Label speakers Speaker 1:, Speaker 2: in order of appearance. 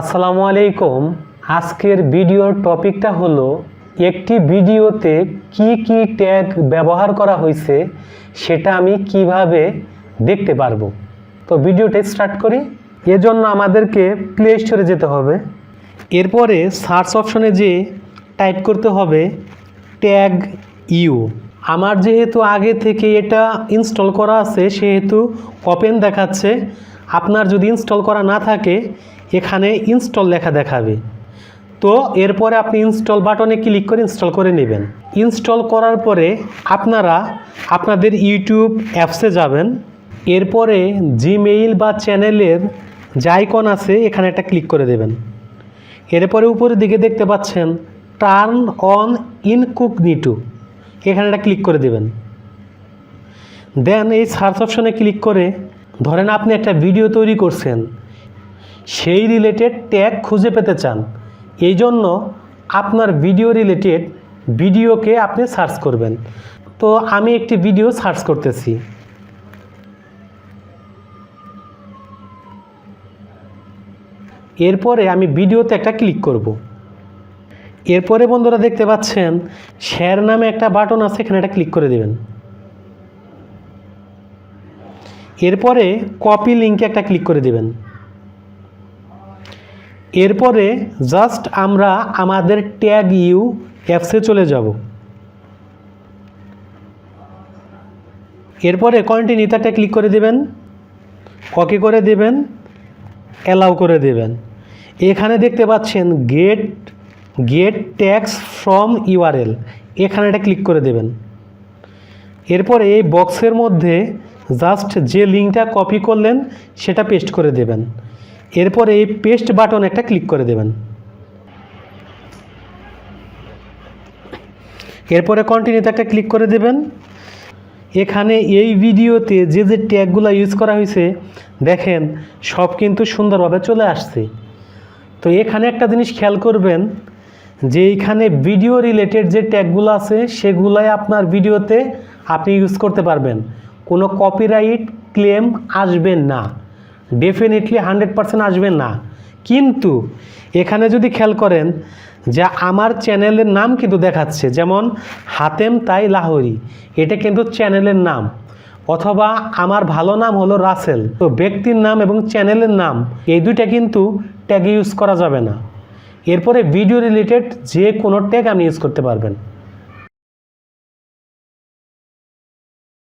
Speaker 1: আসসালামু আলাইকুম। আজকের ভিডিওর টপিকটা হলো, একটি ভিডিওতে কি কি ট্যাগ ব্যবহার করা হয়েছে সেটা আমি কীভাবে দেখতে পারব। তো ভিডিওটা স্টার্ট করি। এজন্য আমাদেরকে প্লে স্টোরে যেতে হবে। এরপরে সার্চ অপশনে যে টাইপ করতে হবে, ট্যাগ ইউ। আমার যেহেতু আগে থেকে এটা ইনস্টল করা আছে, সেহেতু ওপেন দেখাচ্ছে। আপনার যদি ইনস্টল করা না থাকে এখানে ইনস্টল লেখা দেখাবে। তো এরপরে আপনি ইনস্টল বাটনে ক্লিক করে ইনস্টল করে নেবেন। ইনস্টল করার পরে আপনারা আপনাদের ইউটিউব অ্যাপসে যাবেন। এরপরে জিমেইল বা চ্যানেলের যে আছে, এখানে একটা ক্লিক করে দেবেন। এরপরে উপরের দিকে দেখতে পাচ্ছেন টার্ন অন ইনকুগনিটু এখানে একটা ক্লিক করে দেবেন। দেন এই সার্চ অপশনে ক্লিক করে, ধরেন আপনি একটা ভিডিও তৈরি করছেন। সেই রিলেটেড ট্যাগ খুঁজে পেতে চান। এই জন্য আপনার ভিডিও রিলেটেড ভিডিওকে আপনি সার্চ করবেন। তো আমি একটি ভিডিও সার্চ করতেছি। এরপরে আমি ভিডিওতে একটা ক্লিক করব। এরপরে বন্ধুরা দেখতে পাচ্ছেন শেয়ার নামে একটা বাটন আছে, এখানে একটা ক্লিক করে দেবেন। এরপরে কপি লিঙ্কে একটা ক্লিক করে দেবেন। এরপরে জাস্ট আমরা আমাদের ট্যাগ ইউ অ্যাপসে চলে যাব। এরপরে কন্টিনিউতে একটা ক্লিক করে দেবেন ওকে করে দেবেন অ্যালাউ করে দেবেন। এখানে দেখতে পাচ্ছেন get get text from URL এখানে একটা ক্লিক করে দেবেন। এরপরে এই বক্সের মধ্যে জাস্ট যে লিঙ্কটা কপি করলেন, সেটা পেস্ট করে দেবেন। এরপরে এই পেস্ট বাটন একটা ক্লিক করে দেবেন। এরপরে কন্টিনিউতে একটা ক্লিক করে দেবেন। এখানে এই ভিডিওতে যে যে ট্যাগগুলো ইউজ করা হয়েছে, দেখেন, সব কিন্তু সুন্দরভাবে চলে আসছে। তো এখানে একটা জিনিস খেয়াল করবেন, যে এইখানে ভিডিও রিলেটেড যে ট্যাগগুলো আছে, সেগুলাই আপনার ভিডিওতে আপনি ইউজ করতে পারবেন। কোনো কপিরাইট ক্লেম আসবেন না। ডেফিনেটলি হান্ড্রেড পারসেন্ট আসবেন না। কিন্তু এখানে যদি খেয়াল করেন, যে আমার চ্যানেলের নাম কিন্তু দেখাচ্ছে, যেমন হাতেম তাই লাহোরি, এটা কিন্তু চ্যানেলের নাম। অথবা আমার ভালো নাম হলো রাসেল। তো ব্যক্তির নাম এবং চ্যানেলের নাম, এই দুইটা কিন্তু ট্যাগ ইউজ করা যাবে না। এরপরে ভিডিও রিলেটেড যে কোনো ট্যাগ আপনি ইউজ করতে পারবেন।